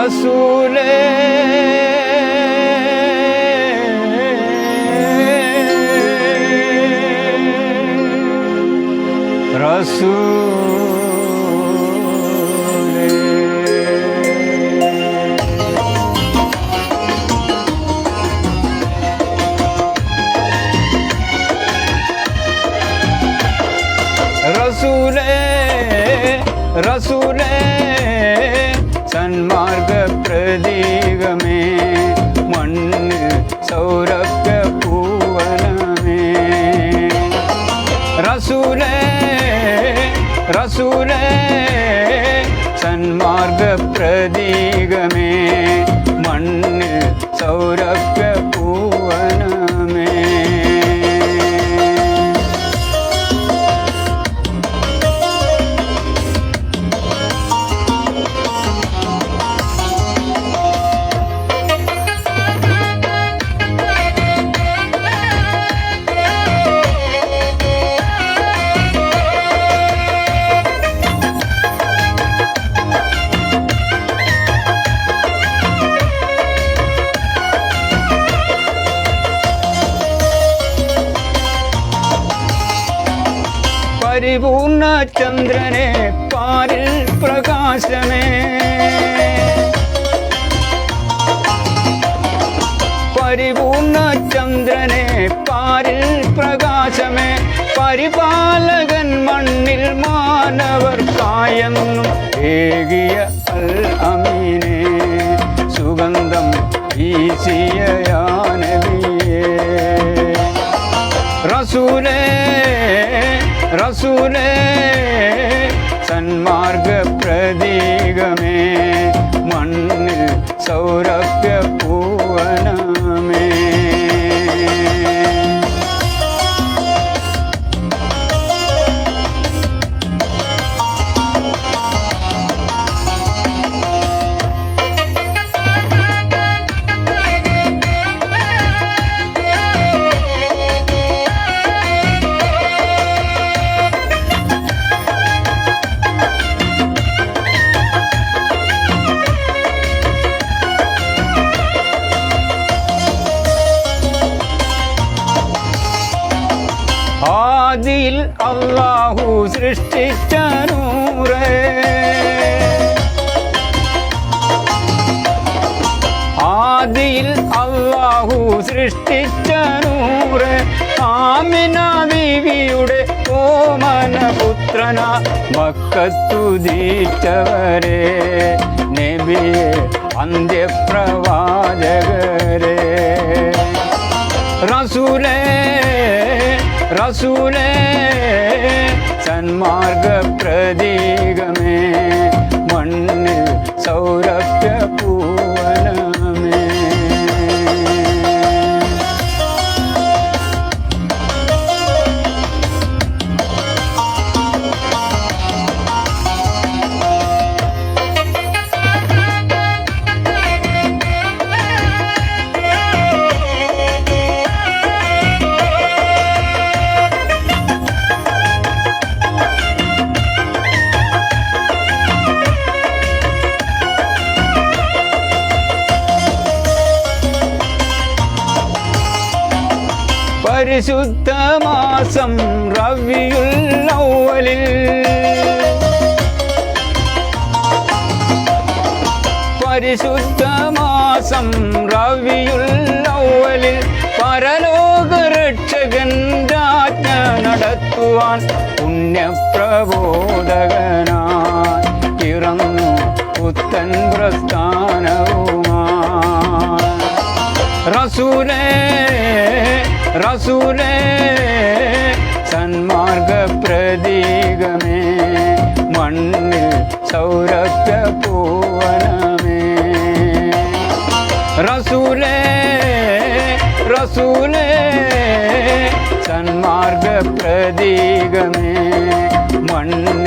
റസൂലേ റസൂലേ റസൂലേ റസൂലേ സന്മാർഗ പ്രതീകമേ മണ്ണ് സൗരഭ്യ പൂവനമേ റസൂലേ റസൂലേ സന്മാർഗ പ്രതീകമേ മണ്ണ് സൗരഭ്യ പരിപൂർണ ചന്ദ്രനെ പാരിൽ പ്രകാശമേ. പരിപൂർണ ചന്ദ്രനെ പാരിൽ പ്രകാശമേ. പരിപാലകൻ മണ്ണിൽ മാനവർക്കായെന്നും ഏകിയ അൽ അമീനെ സുഗന്ധം ഈസിയയാനവിയേ റസൂലേ റസൂലേ സന്മാർഗ പ്രതീകമേ മണ്ണിൽ സൗരഭ്യ ആദിയിൽ അള്ളാഹു സൃഷ്ടിച്ച നൂറേ. ആദിയിൽ അള്ളാഹു സൃഷ്ടിച്ച നൂറ്. ആമിന ബീവിയുടെ ഓമന പുത്രന മക്കത്തുദീച്ചവരെ നബിയെ അന്ത്യപ്രവാചകരെ. റസൂലേ റസൂലേ സന്മാർഗ പ്രതീകമേ മണ്ണിൽ സൗരഭ്യ പരിശുദ്ധ മാസം റവിയുൽ അവലിൽ പരിശുദ്ധ മാസം റവിയുൽ പരലോക രക്ഷകൻ രാജ്ഞ നടത്തുവാൻ പുണ്യപ്രബോധകനായി ഇറങ്ങു പുത്തൻ പ്രസ്ഥാനവുമായി. റസൂലേ റസൂലേ സന്മാർഗ പ്രതീകമേ മണ്ണിൽ സൗരഭ്യ പൂവനമേ. റസൂലേ റസൂലേ സന്മാർഗ പ്രതീകമേ മണ്ണിൽ